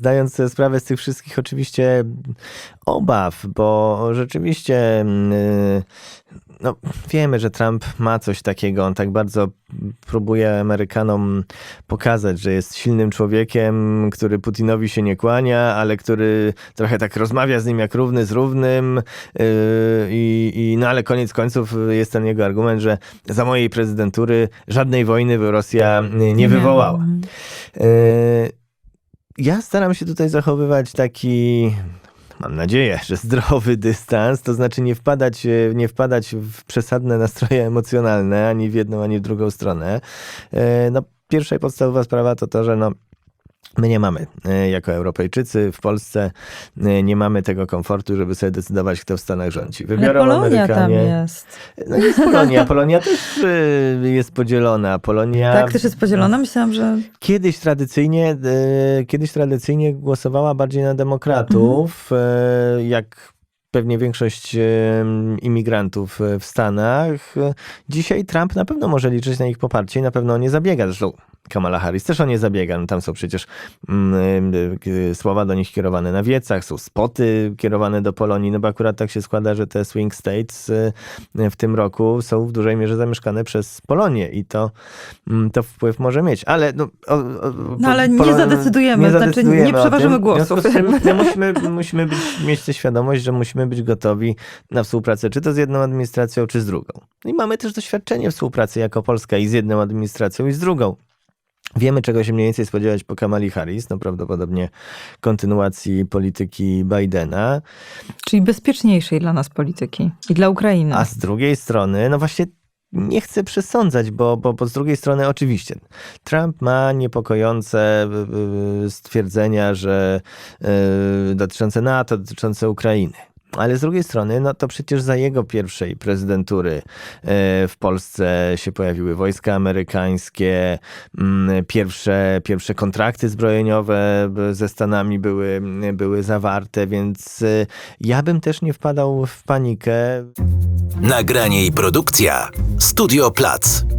Zdając sobie sprawę z tych wszystkich oczywiście obaw, bo rzeczywiście mm, y, no, wiemy, że Trump ma coś takiego. On tak bardzo próbuje Amerykanom pokazać, że jest silnym człowiekiem, który Putinowi się nie kłania, ale który trochę tak rozmawia z nim jak równy z równym. Yy, I, i, no ale koniec końców jest ten jego argument, że za mojej prezydentury żadnej wojny Rosja nie wywołała. Ja staram się tutaj zachowywać taki, mam nadzieję, że zdrowy dystans, to znaczy nie wpadać, e, nie wpadać w przesadne nastroje emocjonalne ani w jedną, ani w drugą stronę. E, No, pierwsza i podstawowa sprawa to to, że no, My nie mamy, e, jako Europejczycy w Polsce, e, nie mamy tego komfortu, żeby sobie decydować, kto w Stanach rządzi. Ale Wybiorą Polonia tam Amerykanie. jest. No jest Polonia. Polonia też e, jest podzielona. Polonia Tak, też jest podzielona? Myślałam, że... Kiedyś tradycyjnie, kiedyś tradycyjnie głosowała bardziej na demokratów, e, jak pewnie większość imigrantów e, w Stanach. Dzisiaj Trump na pewno może liczyć na ich poparcie i na pewno nie zabiega. Zresztą Kamala Harris też o nie zabiega. No, tam są przecież mm, słowa do nich kierowane na wiecach, są spoty kierowane do Polonii, no bo akurat tak się składa, że te swing states e, w tym roku są w dużej mierze zamieszkane przez Polonię i to, mm, to wpływ może mieć. Ale no, o, o, No, ale nie Polon- zadecydujemy, znaczy nie przeważymy głosów. Czym, no, musimy, musimy być, mieć tę świadomość, że musimy być gotowi na współpracę, czy to z jedną administracją, czy z drugą. I mamy też doświadczenie współpracy jako Polska i z jedną administracją, i z drugą. Wiemy, czego się mniej więcej spodziewać po Kamali Harris, no prawdopodobnie kontynuacji polityki Bidena, Czyli bezpieczniejszej dla nas polityki i dla Ukrainy. a z drugiej strony, no właśnie nie chcę przesądzać, bo, bo, bo z drugiej strony oczywiście Trump ma niepokojące y, y, stwierdzenia, że y, dotyczące NATO, dotyczące Ukrainy. Ale z drugiej strony, no to przecież za jego pierwszej prezydentury y, w Polsce się pojawiły wojska amerykańskie, mm, pierwsze, pierwsze kontrakty zbrojeniowe ze Stanami były, były zawarte, więc y, ja bym też nie wpadał w panikę. Nagranie i produkcja Studio Plac.